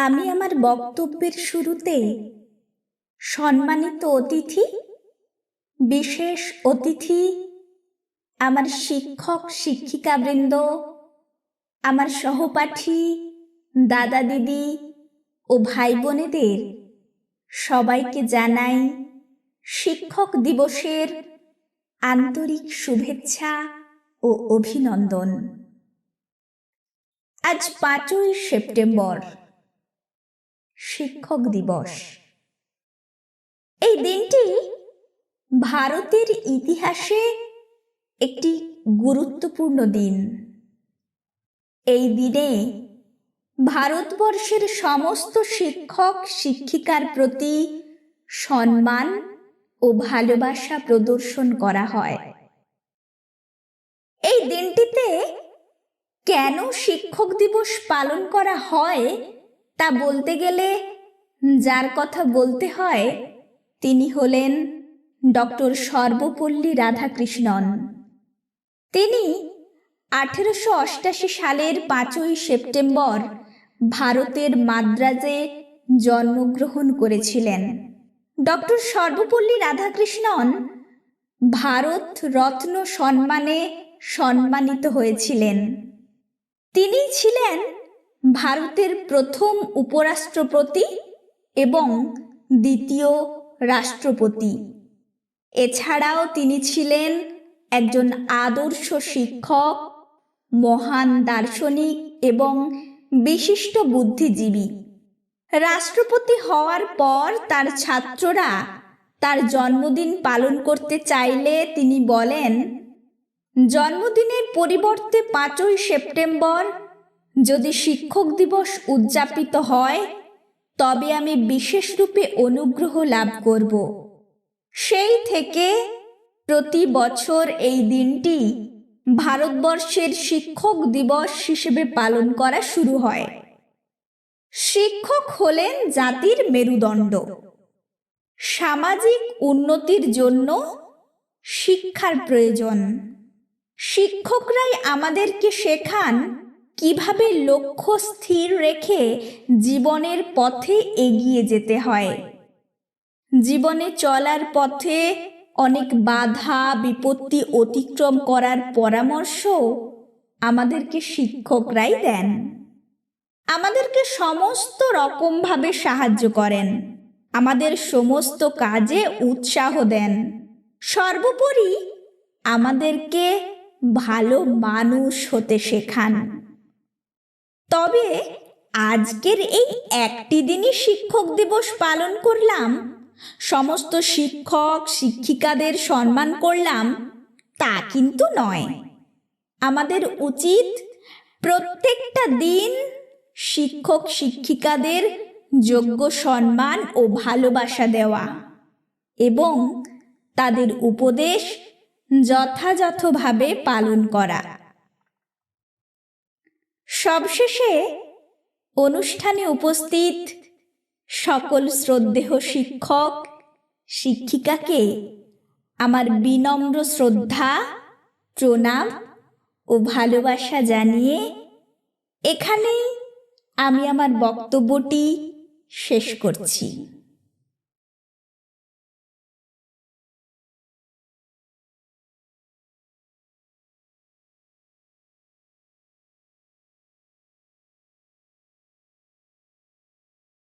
আমি আমার বক্তব্যের শুরুতে সম্মানিত অতিথি, বিশেষ অতিথি, আমার শিক্ষক, শিক্ষিকাবৃন্দ, আমার সহপাঠী, দাদা দিদি ও ভাই বোনেদের সবাইকে জানাই শিক্ষক দিবসের আন্তরিক শুভেচ্ছা ও অভিনন্দন। আজ পাঁচই সেপ্টেম্বর। শিক্ষক দিবস। এই দিনটি ভারতের ইতিহাসে একটি গুরুত্বপূর্ণ দিন। এই দিনে ভারতবর্ষের সমস্ত শিক্ষক শিক্ষিকার প্রতি সম্মান ও ভালোবাসা প্রদর্শন করা হয়। এই দিনটিতে কেন শিক্ষক দিবস পালন করা হয় তা বলতে গেলে, যার কথা বলতে হয়, তিনি হলেন ডক্টর সর্বপল্লী রাধাকৃষ্ণন। তিনি আঠেরোশো অষ্টাশি সালের পাঁচই সেপ্টেম্বর ভারতের মাদ্রাজে জন্মগ্রহণ করেছিলেন। ডক্টর সর্বপল্লী রাধাকৃষ্ণন ভারত রত্ন সম্মানে সম্মানিত হয়েছিলেন। তিনি ছিলেন ভারতের প্রথম উপরাষ্ট্রপতি এবং দ্বিতীয় রাষ্ট্রপতি। এছাড়াও তিনি ছিলেন একজন আদর্শ শিক্ষক, মহান দার্শনিক এবং বিশিষ্ট বুদ্ধিজীবী। রাষ্ট্রপতি হওয়ার পর তার ছাত্ররা তার জন্মদিন পালন করতে চাইলে তিনি বলেন, জন্মদিনের পরিবর্তে পাঁচই সেপ্টেম্বর যদি শিক্ষক দিবস উদযাপিত হয়, তবে আমি বিশেষ রূপে অনুগ্রহ লাভ করব। সেই থেকে প্রতি বছর এই দিনটি ভারতবর্ষের শিক্ষক দিবস হিসেবে পালন করা শুরু হয়। শিক্ষক হলেন জাতির মেরুদণ্ড। সামাজিক উন্নতির জন্য শিক্ষার প্রয়োজন। শিক্ষকরাই আমাদেরকে শেখান কীভাবে লক্ষ্য স্থির রেখে জীবনের পথে এগিয়ে যেতে হয়? জীবনে চলার পথে অনেক বাধা, বিপত্তি অতিক্রম করার পরামর্শ আমাদেরকে শিক্ষকরাই দেন। আমাদেরকে সমস্ত রকমভাবে সাহায্য করেন। আমাদের সমস্ত কাজে উৎসাহ দেন। সর্বোপরি আমাদেরকে ভালো মানুষ হতে শেখান। তবে আজকের এই একটি দিনই শিক্ষক দিবস পালন করলাম। সমস্ত শিক্ষক, শিক্ষিকাদের সম্মান করলাম। তা কিন্তু নয়। আমাদের উচিত প্রত্যেকটা দিন শিক্ষক, শিক্ষিকাদের যোগ্য সম্মান ও ভালোবাসা দেওয়া এবং তাদের উপদেশ যথাযথভাবে পালন করা। সবশেষে অনুষ্ঠানে উপস্থিত সকল শ্রদ্ধেয় শিক্ষক, শিক্ষিকাকে আমার বিনম্র শ্রদ্ধা, প্রণাম ও ভালোবাসা জানিয়ে এখানেই আমি আমার বক্তব্যটি শেষ করছি।